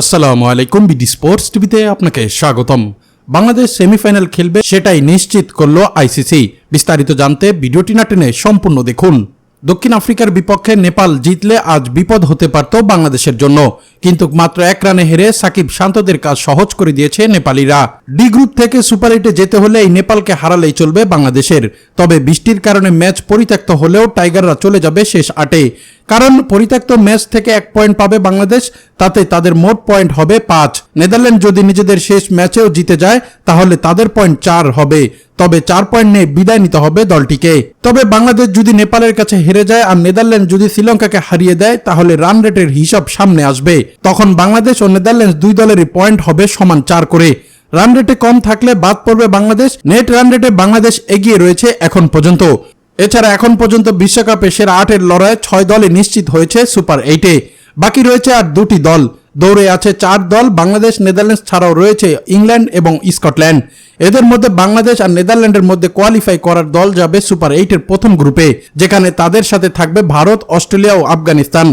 আসসালামু আলাইকুম BD sports টিভিতে আপনাকে স্বাগতম। বাংলাদেশ সেমিফাইনাল খেলবে সেটাই নিশ্চিত করল আইসিসি। বিস্তারিত জানতে ভিডিওটি না টেনে সম্পূর্ণ দেখুন। দক্ষিণ আফ্রিকার বিপক্ষে নেপাল জিতলে আজ বিপদ হতে পারত বাংলাদেশের জন্য। কিন্তু মাত্র এক রানে হেরে সাকিব শান্তদের কাজ সহজ করে দিয়েছে নেপালিরা। ডি গ্রুপ থেকে সুপার এইটে যেতে হলে এই নেপালকে হারালেই চলবে বাংলাদেশের। তবে বৃষ্টির কারণে ম্যাচ পরিত্যক্ত হলেও টাইগাররা চলে যাবে শেষ আটে। কারণ পরিত্যক্ত ম্যাচ থেকে এক পয়েন্ট পাবে বাংলাদেশ, তাতে তাদের মোট পয়েন্ট হবে পাঁচ। নেদারল্যান্ড যদি নিজেদের শেষ ম্যাচেও জিতে যায়, তাহলে তাদের পয়েন্ট চার হবে। তবে চার পয়েন্ট নিয়ে বিদায় নিতে হবে দলটিকে। তবে বাংলাদেশ যদি নেপালের কাছে হেরে যায় আর নেদারল্যান্ড যদি শ্রীলঙ্কাকে হারিয়ে দেয়, তাহলে রান রেটের হিসাব সামনে আসবে। তখন বাংলাদেশ ও নেদারল্যান্ডস দুই দলেরই পয়েন্ট হবে সমান চার করে। রান রেটে কম থাকলে বাদ পড়বে বাংলাদেশ নেট রান রেটে বাংলাদেশ এগিয়ে রয়েছে এখন পর্যন্ত। এছাড়া এখন পর্যন্ত বিশ্বকাপে সেরা আটের লড়াইয়ে ছয় দলে নিশ্চিত হয়েছে সুপার এইটে। বাকি রয়েছে আর দুটি দল। দৌড়ে আছে চার দল। বাংলাদেশ, নেদারল্যান্ডস ছাড়াও রয়েছে ইংল্যান্ড এবং স্কটল্যান্ড। এদের মধ্যে বাংলাদেশ আর নেদারল্যান্ডের মধ্যে কোয়ালিফাই করার দল যাবে সুপার এইটের প্রথম গ্রুপে, যেখানে তাদের সাথে থাকবে ভারত, অস্ট্রেলিয়া ও আফগানিস্তান।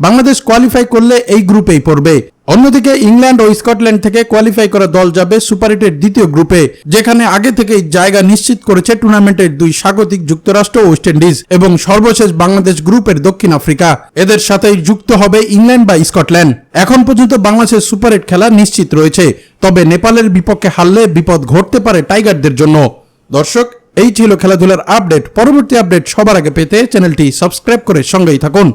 বাংলাদেশ কোয়ালিফাই করলে এই গ্রুপেই পড়বে। অন্যদিকে ইংল্যান্ড ও স্কটল্যান্ড থেকে কোয়ালিফাই করা দল যাবে সুপার এইটের দ্বিতীয় গ্রুপে, যেখানে আগে থেকেই জায়গা নিশ্চিত করেছে টুর্নামেন্টের দুই স্বাগতিক যুক্তরাষ্ট্র ওয়েস্ট ইন্ডিজ এবং সর্বশেষ বাংলাদেশ গ্রুপের দক্ষিণ আফ্রিকা। এদের সাথেই যুক্ত হবে ইংল্যান্ড বা স্কটল্যান্ড। এখন পর্যন্ত বাংলাদেশের সুপার এইট খেলা নিশ্চিত রয়েছে, তবে নেপালের বিপক্ষে হারলে বিপদ ঘটতে পারে টাইগারদের জন্য। দর্শক, এই ছিল খেলাধুলার আপডেট। পরবর্তী আপডেট সবার আগে পেতে চ্যানেলটি সাবস্ক্রাইব করে সঙ্গেই থাকুন।